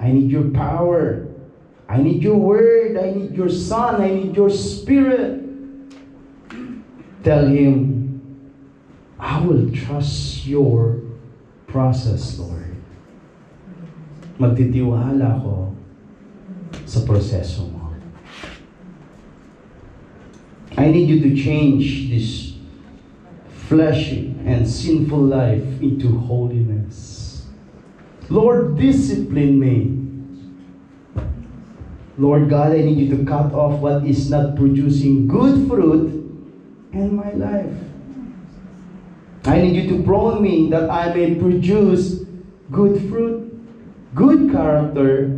I need your power. I need your word. I need your son. I need your spirit. Tell him, I will trust your process, Lord. Magtitiwala ako sa proseso mo. I need you to change this fleshy and sinful life into holiness. Lord, discipline me. Lord God, I need you to cut off what is not producing good fruit in my life. I need you to prune me that I may produce good fruit, good character,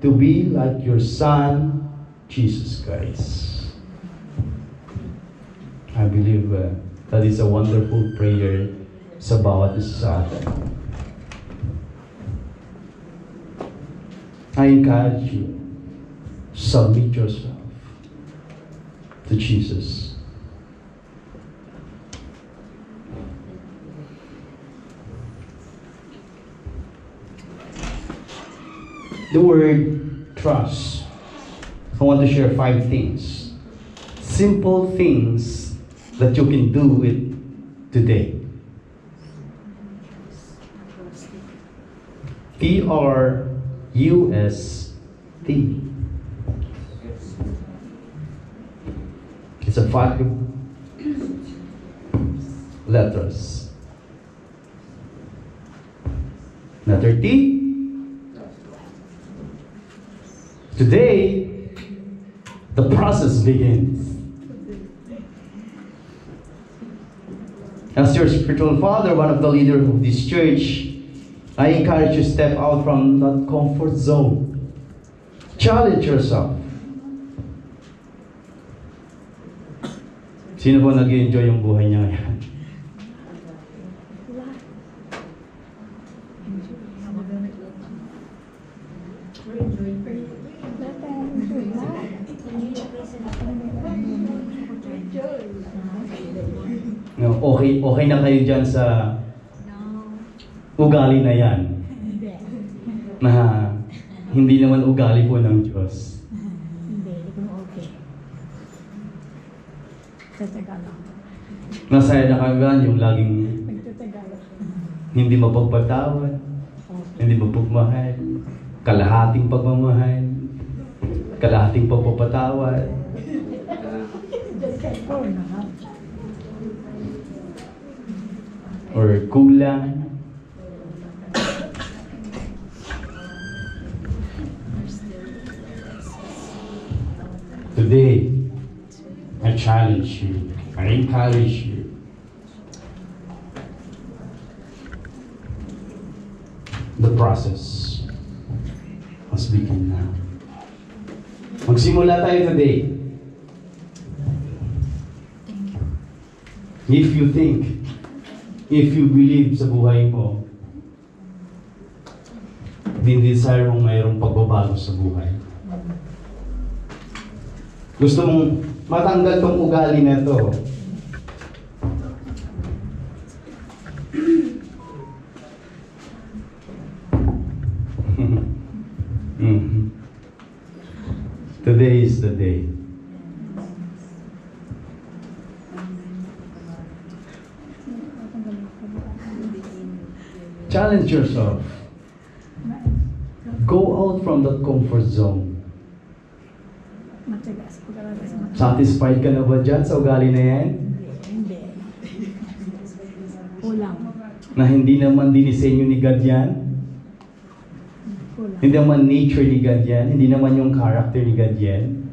to be like your Son, Jesus Christ. I believe uh, that is a wonderful prayer sa bawat isa sa atin. I encourage you, submit yourself to Jesus. The word trust. I want to share five things. Simple things that you can do it today. T R U S T. It's a five letters. Letter T. Today, the process begins. As your spiritual father, one of the leaders of this church, I encourage you to step out from that comfort zone. Challenge yourself. Sino po nag-enjoy yung buhay niya ngayon? Okay, okay na kayo dyan sa ugali na yan. Na hindi naman ugali po ng Diyos. Hindi, hindi ko okay. Masaya na kayo yung laging hindi mapagpatawad, Okay. hindi mapagmahal, kalahating pagmamahal, kalahating naman. or kulang. Encourage you. The process must begin now. Magsimula tayo today. If you think if you believe sa buhay mo, din-desire mong mayroong pagbabago sa buhay. Gusto mong matanggal tong ugali na to. Mhm. Today is the day. Challenge yourself. Go out from that comfort zone. Satisfied ka na ba dyan sa ugali na yan? Hindi. Kulang. Na hindi naman dinisenyo ni God yan? Kulang. Hindi naman nature ni God yan? Hindi naman yung character ni God yan?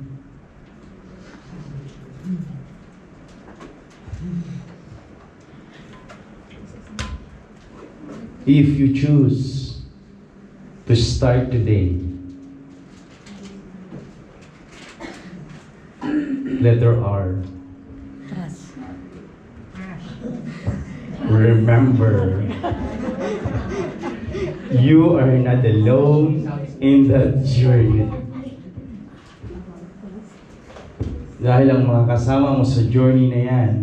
If you choose to start today, letter R, remember, you are not alone in that journey. Dahil ang mga kasama mo sa journey na yan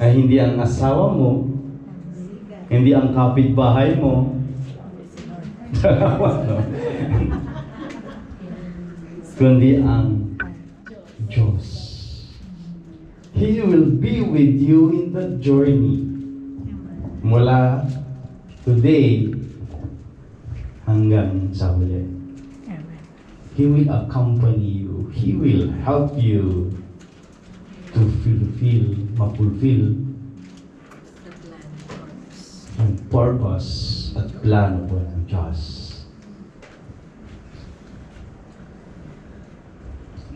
ay hindi ang asawa mo, hindi ang kapitbahay mo? Kundi ang Diyos. He will be with you in the journey. Mula today hanggang sa huli. He will accompany you. He will help you to fulfill, for purpose at plano po ng Diyos.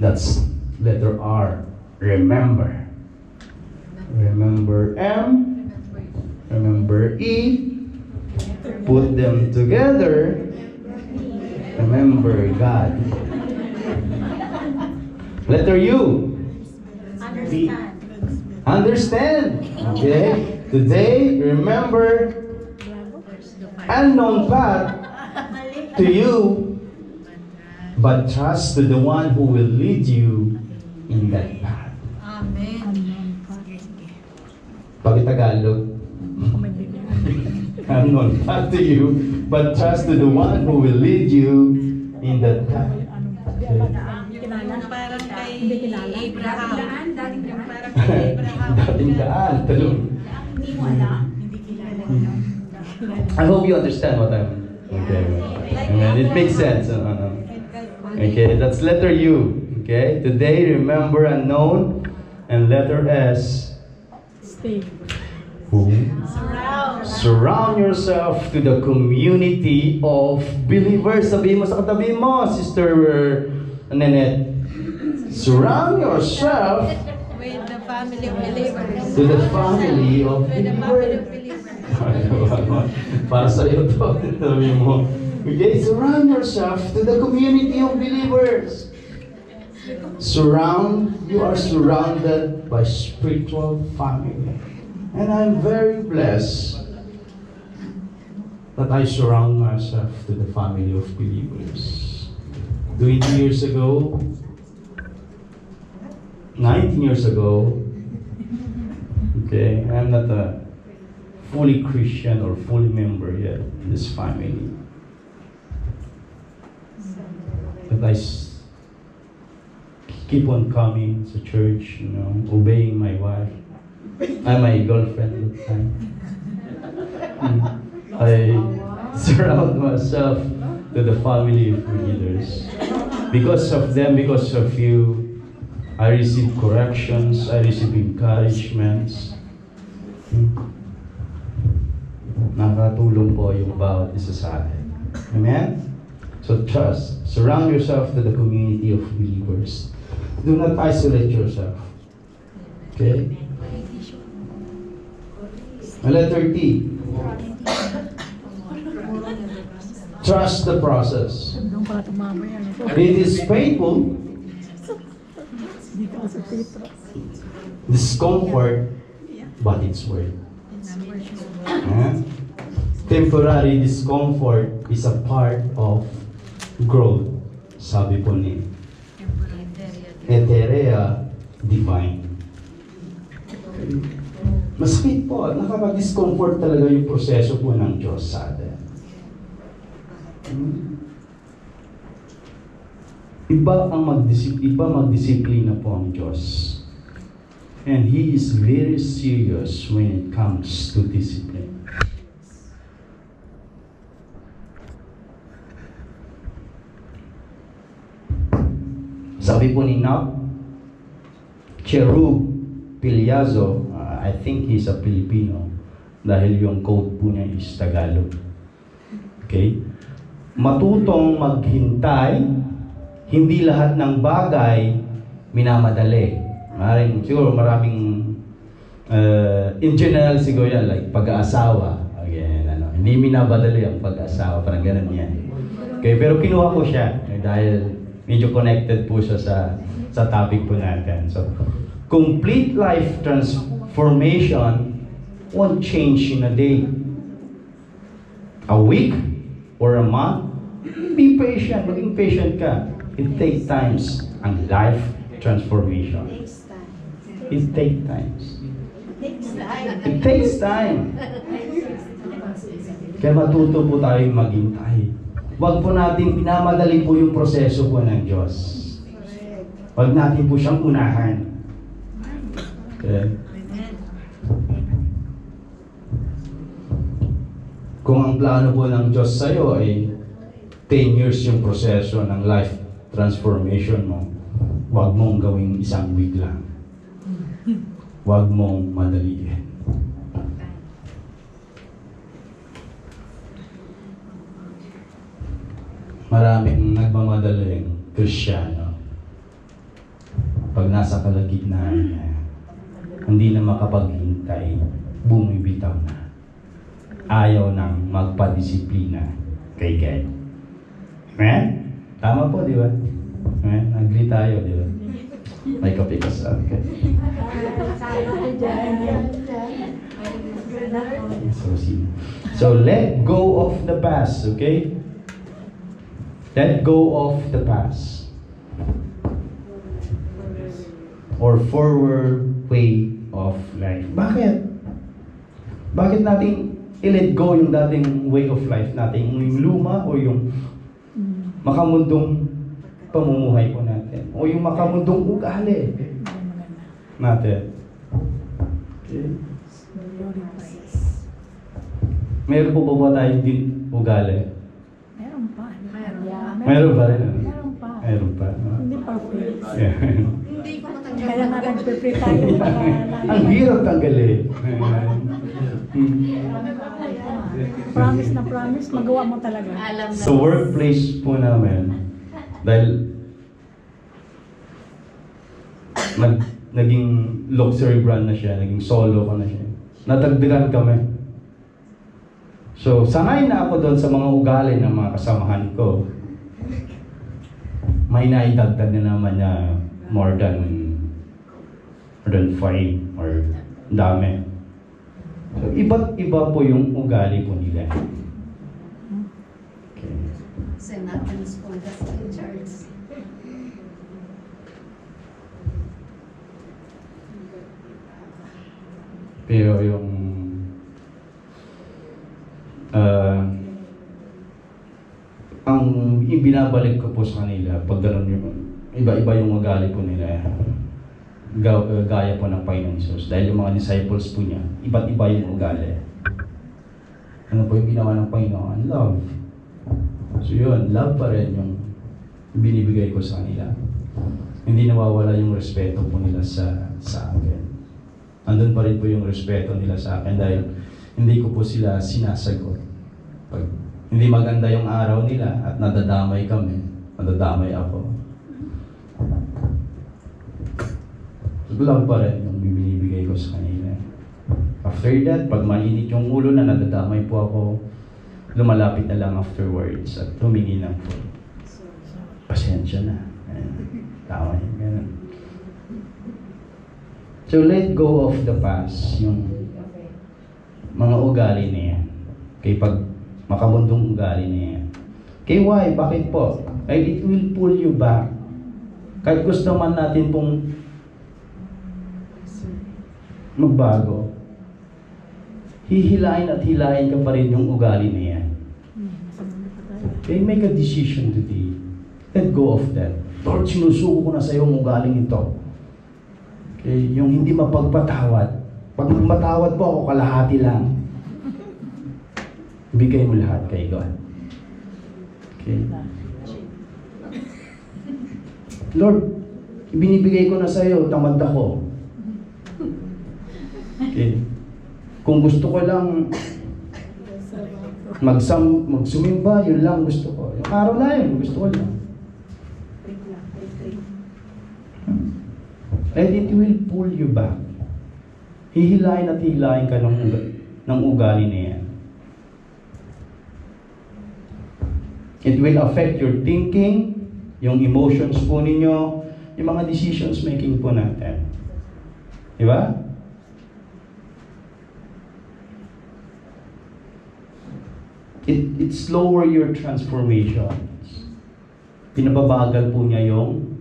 That's letter R. Remember. Remember M. Remember E. Put them together. Remember God. Letter U. Understand. Understand. Okay? Today, remember unknown path to you, but trust to the one who will lead you in that path. Amen. Pag Tagalog, unknown path to you, but trust to the one who will lead you in that path. Parang kay. Abraham. Daan. Abraham. Dating daan, talong. Hindi mo alam. Hindi kilala. I hope you understand what I'm. Okay. Amen. It makes sense. Uh, uh, Okay, that's letter U. Okay, today remember unknown, and letter S. Stay. Who? Surround. Surround yourself to the community of believers. Sabihin mo sa katabi mo, Sister Nanette. Surround yourself With the family of believers. to the family of believers. Para sa iyo to, sabi mo. Okay, surround yourself to the community of believers. Surround, you are surrounded by spiritual family. And I'm very blessed that I surround myself to the family of believers. 20 years ago, 19 years ago, I'm not a fully Christian or fully member yet in this family. But I keep on coming to church, you know, obeying my wife, and my girlfriend at the time. I surround myself to the family of leaders. Because of them, because of you, I receive corrections, I receive encouragements. Nakatulong po yung bawat isa sa atin. Amen? So trust. Surround yourself to the community of believers. Do not isolate yourself. Okay? Letter T. Trust the process. It is painful, discomfort, but it's worth it. Huh? Temporary discomfort is a part of growth, sabi po ni Eterea Divine. Masakit po, nakaka-discomfort talaga yung proseso po ng Diyos sa atin. Hmm? Iba ang magdisip iba magdisiplina po ang Diyos. And He is very serious when it comes to discipline. Sabi po ni Nap, Cherub Pilyazo, uh, I think he's a Filipino dahil yung code po niya is Tagalog. Okay? Matutong maghintay, hindi lahat ng bagay minamadali. Maraming, siguro maraming, uh, in general siguro yan, like pag-aasawa. Again, ano, hindi minabadali ang pag-aasawa, parang ganun yan. Okay, pero kinuha ko siya eh, dahil medyo connected po siya sa sa topic po natin. So, complete life transformation won't change in a day. A week or a month, be patient, maging patient ka. It takes times ang life transformation. It. Takes time. It takes time. Kaya matuto po tayong maghintay. Huwag po natin pinamadali po yung proseso po ng Diyos. Huwag natin po siyang unahan. Okay? Kung ang plano po ng Diyos sa'yo ay 10 years yung proseso ng life transformation mo, huwag mong gawing isang week lang. Huwag mong madaliin. Maraming nagmamadaling Kristiyano. Pag nasa kalagitnaan niya, hindi na makapaghintay, bumibitaw na. Ayaw nang magpadisiplina kay God. Amen? Tama po, di ba? Amen? Agree tayo, di ba? May kape ka sa akin. So. So, let go of the past, okay? Let go of the past. Or forward way of life. Bakit? Bakit natin i-let go yung dating way of life natin? Yung luma o yung makamundong pamumuhay po natin? O yung makamundong ugali natin? Okay. Meron po ba ba tayo din ugali? Meron pa. Meron. Meron pa rin. Meron pa. Meron pa. Hindi perfect. Yeah. Hindi ko matanggap. Kaya nga nag-prepare tayo para Ang hirap tanggalin. Promise na promise, magawa mo talaga. Alam na. Sa workplace po namin, dahil nag, naging luxury brand na siya, naging solo ko na siya. Natagdagan kami. So, sanay na ako doon sa mga ugali ng mga kasamahan ko. May naidagdag na naman na more than more than five or dami. So, iba't iba po yung ugali po nila. Okay. In charge. Pero yung ah ang ibinabalik ko po sa kanila pag ganun yung iba-iba yung ugali po nila. Ga- uh, gaya po ng Panginoon dahil yung mga disciples po niya iba't iba yung ugali. Ano po yung ginawa ng Panginoon? Love. So yun, love pa rin yung binibigay ko sa kanila. Hindi nawawala yung respeto po nila sa sa akin andun pa rin po yung respeto nila sa akin dahil hindi ko po sila sinasagot. Pag hindi maganda yung araw nila at nadadamay kami, nadadamay ako. Lang pa rin yung binibigay ko sa kanila. After that, pag mainit yung ulo na nadadamay po ako, lumalapit na lang afterwards at humingi ng food. Pasensya na. Ayan. Tama yun. Ganun. So let go of the past, yung mga ugali na yan. Kay pag makamundong ugali na yan. Kay why? Bakit po? Ay it will pull you back. Kahit gusto man natin pong magbago, hihilain at hilain ka pa rin yung ugali na yan. Okay, make a decision today. Let go of that. Lord, sinusuko ko na sa iyo ang ugaling ito. Okay, yung hindi mapagpatawad. Pag matawad po ako, kalahati lang. Bigay mo lahat kay God. Okay? Lord, ibinibigay ko na sa iyo, tamad ako. Okay? Kung gusto ko lang magsam, magsumimba, yun lang gusto ko. Yung araw na yun, gusto ko lang. And it will pull you back. Hihilain at hihilain ka ng, ng ugali na yan. It will affect your thinking, yung emotions po ninyo, yung mga decisions making po natin. Di ba? It, it slower your transformations. Pinababagal po niya yung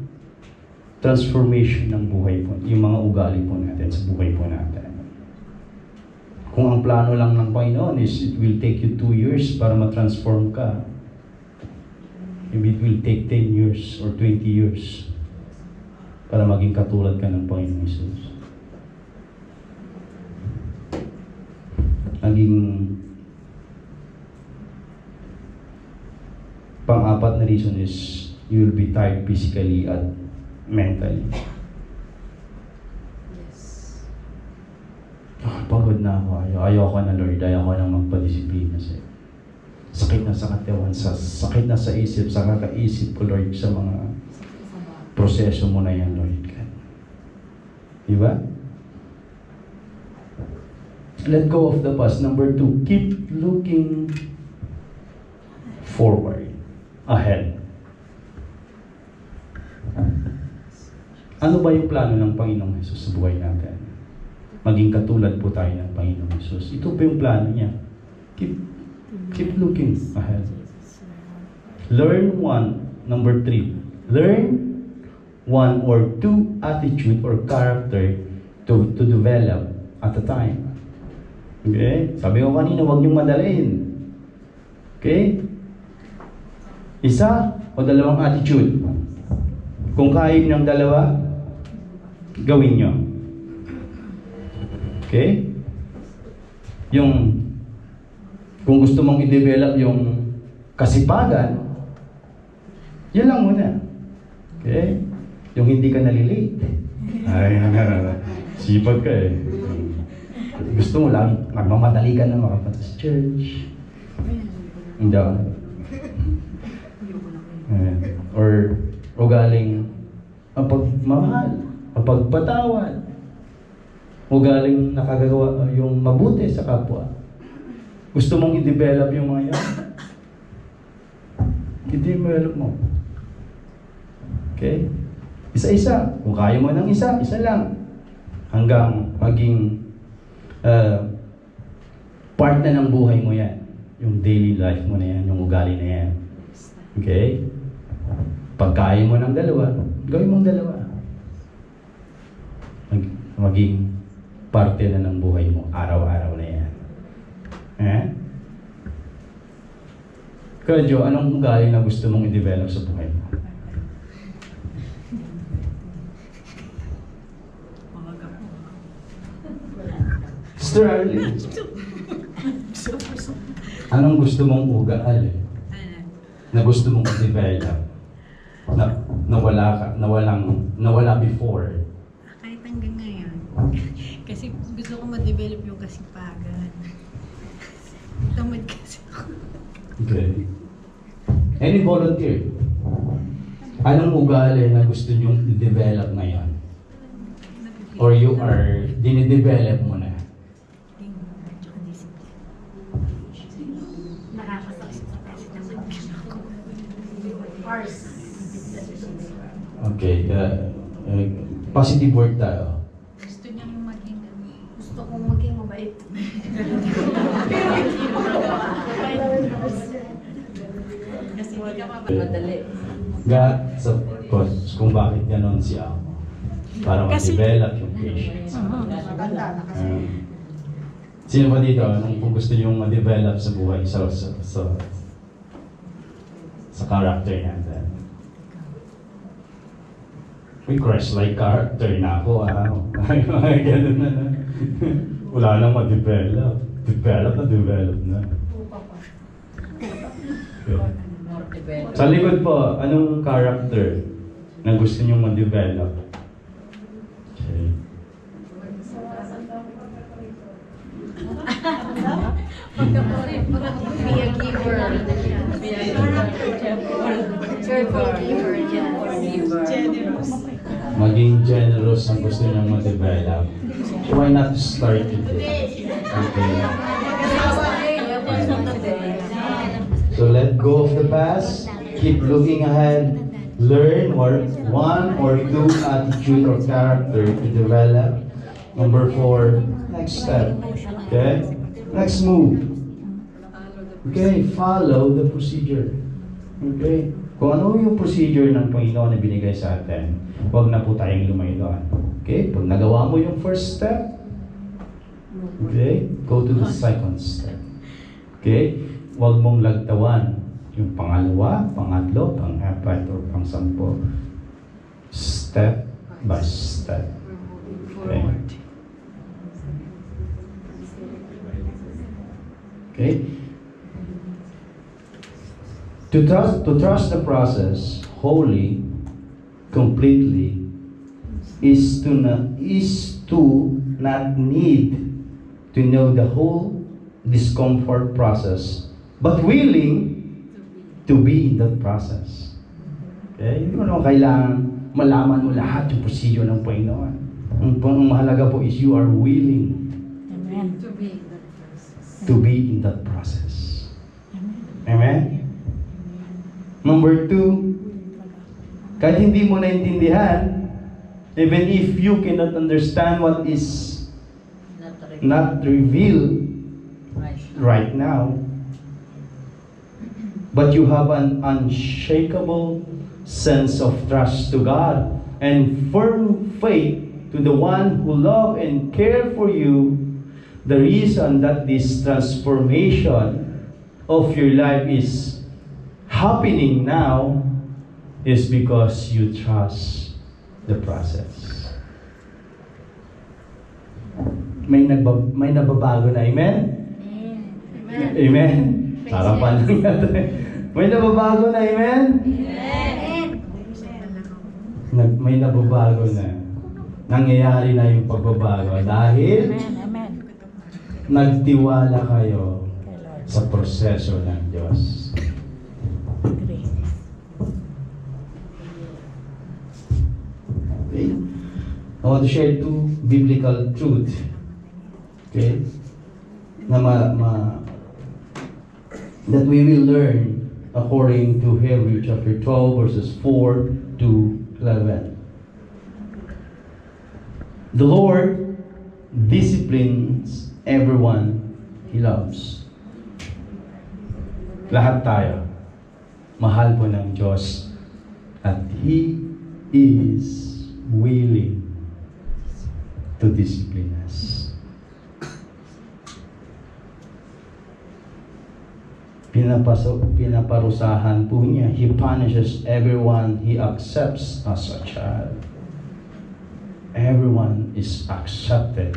transformation ng buhay po, yung mga ugali po natin sa buhay po natin. Kung ang plano lang ng Panginoon is it will take you two years para ma-transform ka, Maybe it will take 10 years or 20 years para maging katulad ka ng Panginoong Jesus. Naging pang-apat na reason is you will be tired physically at mentally. Yes. Ah, pagod na ako. Ayaw, ayaw ko na Lord. Ayaw ko na magpa-disiplina sa'yo. Sakit na sa katawan, sa, sakit na sa isip, sa kakaisip ko Lord sa mga proseso mo na yan Lord. Di ba? Let go of the past. Number two, keep looking forward, ahead. Ano ba yung plano ng Panginoong Jesus sa buhay natin? Maging katulad po tayo ng Panginoong Jesus. Ito po yung plano niya. Keep, keep looking ahead. Learn one. Number three. Learn one or two attitude or character to, to develop at a time. Okay? Sabi ko kanina, huwag niyong madalhin. Okay? Isa o dalawang attitude. Kung niyo ng dalawa, gawin niyo. Okay? Yung kung gusto mong i-develop yung kasipagan, yun lang muna. Okay? Yung hindi ka nalilate. Ay, sipag ka eh. Gusto mo lang, magmamadali ka na makapunta sa church. Hindi ako. Or ugaling mapagmahal, mapagpatawad. Ugaling nakagagawa yung mabuti sa kapwa. Gusto mong i-develop yung mga yan? I-develop mo. Okay? Isa-isa. Kung kaya mo ng isa, isa lang. Hanggang maging uh, part na ng buhay mo yan. Yung daily life mo na yan, yung ugali na yan. Okay? Pag mo ng dalawa, gawin mong dalawa. Mag, maging parte na ng buhay mo, araw-araw na yan. Eh? Kaya Jo, anong ugali na gusto mong i-develop sa buhay mo? Sister Arlene, anong gusto mong ugali na gusto mong i-develop? Na, nawala ka, nawalang, nawala before. Kasi gusto ko ma-develop yung kasipagan. Tamad kasi ako. Okay. Any volunteer? Anong ugali na gusto nyong i-develop ngayon? Or you are, dinidevelop mo na? Okay. Uh, uh, positive word tayo. Gusto niyang maging ano, Gusto kong maging mabait. Kasi hindi ka mamadali. God sa cause kung bakit ganon siya. Para Kasi- ma-develop yung patience. Um, sino ba dito? Anong kung gusto nyo ma-develop sa buhay, sa, sa, sa, sa character natin? May Christ-like character na ako, ah. Ganun na na. Wala nang ma-develop. Develop na, develop na. Okay. Sa likod po, anong character na gusto nyo ma-develop? Okay. Be a giver. Cheerful giver, yes. Maging generous ang gusto nyo ma-develop. Why not start today? Okay. So let go of the past, keep looking ahead, learn or one or two attitude or character to develop. Number four, next step. Okay? Next move. Okay, follow the procedure. Okay? Kung ano yung procedure ng Panginoon na binigay sa atin, huwag na po tayong lumayo doon. Okay? Pag nagawa mo yung first step, okay, go to the second step. Okay? Huwag mong lagtawan yung pangalawa, pangatlo, pang pang sampo. Step by step. Okay? Okay? To trust, to trust the process wholly, completely, is to not, is to not need to know the whole discomfort process, but willing to be in that process. Okay? Hindi mo naman kailangan malaman mo lahat yung procedure ng Panginoon. Ang, ang mahalaga po is you are willing Amen. To be in that process. to be in that process. Amen. Amen? Number two, kahit hindi mo naintindihan, even if you cannot understand what is Not revealed Right. right now, but you have an unshakable sense of trust to God and firm faith to the one who love and care for you, the reason that this transformation of your life is happening now is because you trust the process. May nagba, may nababago na, amen? Amen. Amen. Harapan lang natin. May nababago na, amen? Nag, may nababago na. Nangyayari na yung pagbabago dahil Amen. Amen. nagtiwala kayo sa proseso ng Diyos. I want to share two biblical truth. Okay? Na ma, ma, that we will learn according to Hebrew chapter 12 verses 4 to 11. The Lord disciplines everyone He loves. Lahat tayo, mahal po ng Diyos at He is willing to discipline us. Pinapasok, pinaparusahan po niya. He punishes everyone he accepts as a child. Everyone is accepted